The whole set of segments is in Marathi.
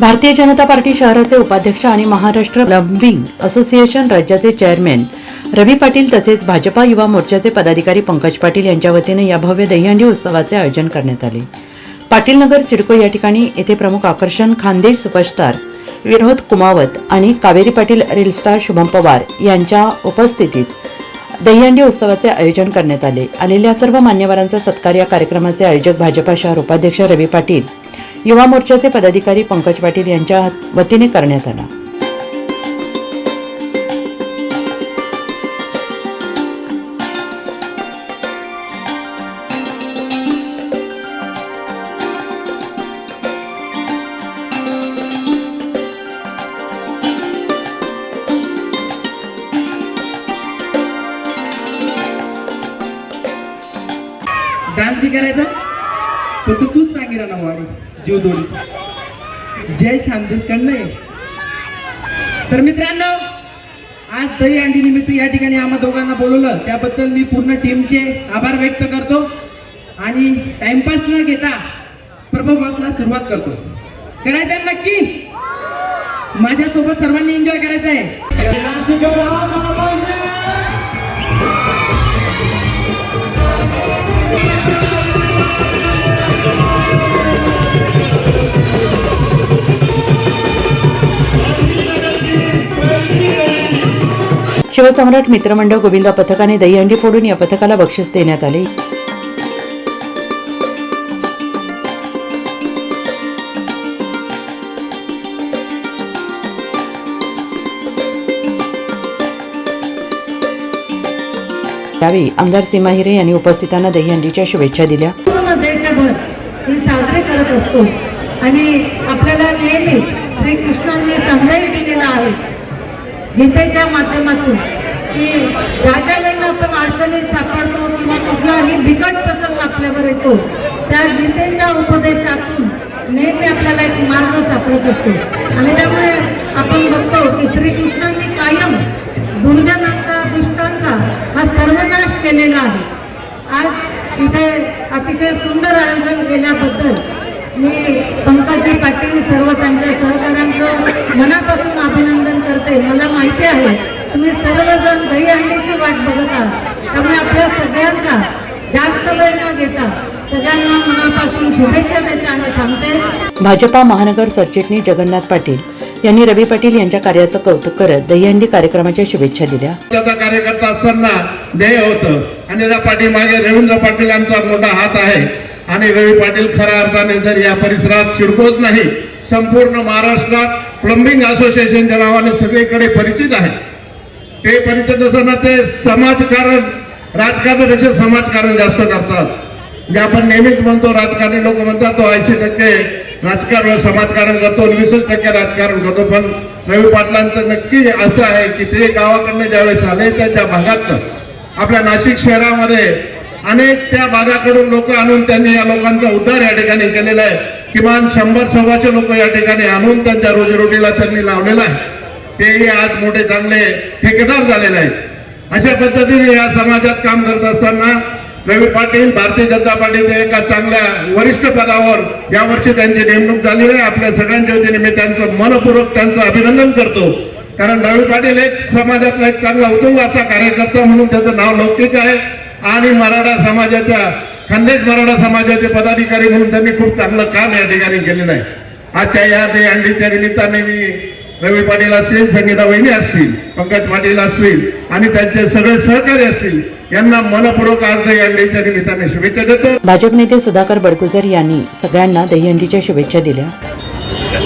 भारतीय जनता पार्टी शहराचे उपाध्यक्ष आणि महाराष्ट्र प्लंबिंग असोसिएशन राज्याचे चेअरमॅन रवी पाटील तसेच भाजपा युवा मोर्चाचे पदाधिकारी पंकज पाटील यांच्या वतीने या भव्य दहीहंडी उत्सवाचे आयोजन करण्यात आले. पाटील नगर सिडको या ठिकाणी येथे प्रमुख आकर्षण खानदेश सुपरस्टार विनोद कुमावत आणि कावेरी पाटील रील स्टार शुभम पवार यांच्या उपस्थितीत दहीहंडी उत्सवाचे आयोजन करण्यात आले. आलेल्या सर्व मान्यवरांचा सत्कार या कार्यक्रमाचे आयोजक भाजपा शहर उपाध्यक्ष रवी पाटील युवा मोर्चाचे पदाधिकारी पंकज पाटील यांच्या वतीने करण्यात आला. डान्स बी करायचा? पण तू तूच सांगी ना वाडी जीवदोडी जय शांतीस कडनं तर मित्रांनो आज दही अंडी निमित्त या ठिकाणी आम्हा दोघांना बोलवलं. त्याबद्दल मी पूर्ण टीमचे आभार व्यक्त करतो आणि टाइमपास न घेता परफॉर्मन्सला सुरुवात करतो. करायचं नक्की? माझ्यासोबत सर्वांनी एन्जॉय करायचं आहे. शिवसम्राट मित्रमंडळ गोविंदा पथकाने दहीहंडी फोडून या पथकाला बक्षीस देण्यात आले. यावेळी आमदार सीमा हिरे यांनी उपस्थितांना दहीहंडीच्या शुभेच्छा दिल्या. पूर्ण देशभर हे साजरे करत असतो आणि आपल्याला नेहमी श्रीकृष्णांनी संदेश दिलेला आहे. गीतेच्या माध्यमातून की ज्या ज्या वेळेला आपण अडचणीत सापडतो किंवा कुठलाही बिकट प्रसंग आपल्यावर येतो त्या गीतेच्या उपदेशातून नेहमी आपल्याला एक मार्ग सापडत असतो. आणि त्यामुळे आपण बघतो की श्रीकृष्णांनी कायम दुर्जनांचा दुष्टांचा हा सर्वनाश केलेला आहे. आज इथे अतिशय सुंदर आयोजन केल्याबद्दल मी पंकजी पाटील सर्व त्यांच्या सहकाऱ्यांचं मनापासून अभिनंदन करते. मला आहे. तुम्ही सर्वजण दहीहंडीची वाट बघत आहात. त्यामुळे आपल्या सगळ्यांचा जास्त वेळ न घेता सगळ्यांना मनापासून शुभेच्छा देते आणि थांबते. भाजपा महानगर सरचिटणीस जगन्नाथ पाटील यांनी रवी पाटील यांच्या कार्याचं कौतुक करत दहीहंडी कार्यक्रमाच्या शुभेच्छा दिल्या. त्याचा कार्यकर्ता असताना ध्येय होतं. आणि त्या पाठीमागे रवींद्र पाटील यांचा मोठा हात आहे. आणि रवी पाटील खऱ्या अर्थाने जर या परिसरात शिडकोच नाही संपूर्ण महाराष्ट्रात प्लंबिंग असोसिएशनच्या नावाने सगळीकडे परिचित आहे. ते परिचित असताना ते समाजकारण राजकारणापेक्षा समाजकारण जास्त करतात. जे आपण नेहमीच म्हणतो राजकारणी लोक म्हणतात तो ऐंशी टक्के राजकारण समाजकारण करतो वीस वीसच टक्के राजकारण करतो. पण रवी पाटलांचं नक्की असं आहे की ते गावाकडनं ज्यावेळेस आले त्या भागात आपल्या नाशिक शहरामध्ये अनेक त्या भागाकडून लोक आणून त्यांनी या लोकांचा उद्धार या ठिकाणी केलेला आहे. किमान शंभर सव्वाशे लोक या ठिकाणी आणून त्यांच्या रोजीरोटीला त्यांनी लावलेला आहे. तेही आज मोठे चांगले ठेकेदार झालेले आहेत. अशा पद्धतीने या समाजात काम करत असताना रवी पाटील भारतीय जनता पार्टीचे एका चांगल्या वरिष्ठ पदावर यावर्षी त्यांची नेमणूक झाली आहे. आपल्या सगळ्यांच्या वतीने मी त्यांचं मनपूर्वक त्यांचं अभिनंदन करतो. कारण रवी पाटील एक समाजातला एक चांगला उदुंग असा कार्यकर्ता म्हणून त्याचं नाव लौकिक आहे. आणि मराठा समाजाच्या खानदेश मराठा समाजाचे पदाधिकारी म्हणून त्यांनी खूप चांगलं काम या ठिकाणी केलेलं आहे. आजच्या या ते अंडीच्या निमित्ताने मी रवी पाटील असतील संगीता वहिनी असतील पंकज पाटील असतील आणि त्यांचे सगळे सहकारी असतील यांना मनपूर्वक आज निमित्ताने शुभेच्छा देतो. भाजप नेते सुधाकर बडगुजर यांनी सगळ्यांना दहीहंडीच्या शुभेच्छा दिल्या.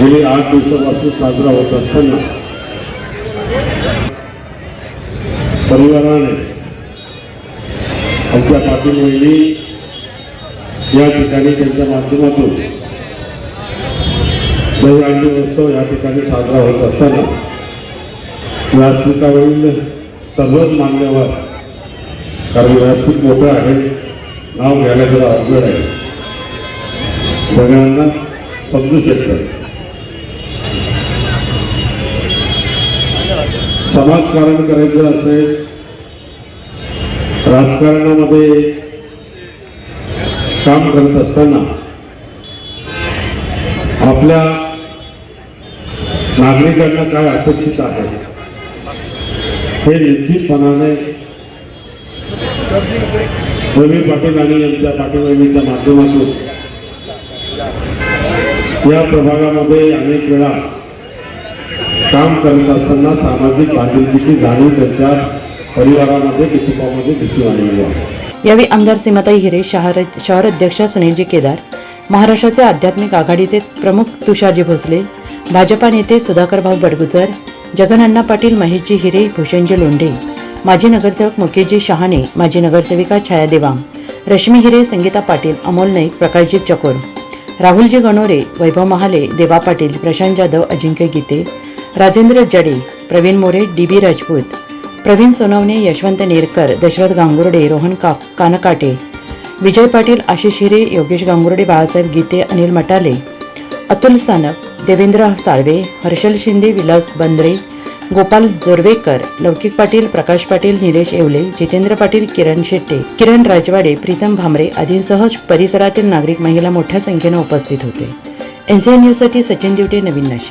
गेली आठ दिवसापासून साजरा होत असताना परिवाराने आमच्या पाटील वहिनी या ठिकाणी त्यांच्या माध्यमातून दहीहंडी उत्सव या ठिकाणी साजरा होत असताना व्यासपीठावरील सर्वच मान्यवर कारण व्यासपीठ मोठं आहे नाव घ्यायला जरा अवघड आहे. सगळ्यांना समजू शकतं. समाजकारण करायचं असेल राजकारणामध्ये काम करत असताना आपल्या नागरिकांना काय अपेक्षित आहे हे निश्चितपणाने रवी पाटील आणि यांच्या पाठीमागीच्या माध्यमातून या प्रभागामध्ये अनेक वेळा काम करत असताना सामाजिक बांधिलकीची जाणीव त्यांच्या परिवारामध्ये कुटुंबामध्ये दिसून आलेली आहे. यावेळी आमदार सीमाताई हिरे शहर शहर अध्यक्ष सुनीलजी केदार महाराष्ट्राचे आध्यात्मिक आघाडीचे प्रमुख तुषारजी भोसले भाजपा नेते सुधाकर भाऊ बडगुजर जगनअण्णा पाटील महेशजी हिरे भूषणजी लोंढे माजी नगरसेवक मुकेशजी शहाणे माजी नगरसेविका छाया देवांग रश्मी हिरे संगीता पाटील अमोल नाईक प्रकाशजी चकोर राहुलजी गणोरे वैभव महाले देवा पाटील प्रशांत जाधव अजिंक्य गीते राजेंद्र जडे प्रवीण मोरे डी बी राजपूत प्रवीण सोनवणे यशवंत नेरकर दशरथ गांगुर्डे रोहन का कानकाटे विजय पाटील आशिष हिरे योगेश गांगुर्डे बाळासाहेब गीते अनिल मटाले अतुल सानप देवेंद्र साळवे हर्षल शिंदे विलास बंद्रे गोपाल जोरवेकर लौकिक पाटील प्रकाश पाटील निलेश येवले जितेंद्र पाटील किरण शेट्टे किरण राजवाडे प्रीतम भामरे आदींसह परिसरातील नागरिक महिला मोठ्या संख्येनं उपस्थित होते. एनसीएन न्यूजसाठी सचिन दिवटे नवीन नाशिक.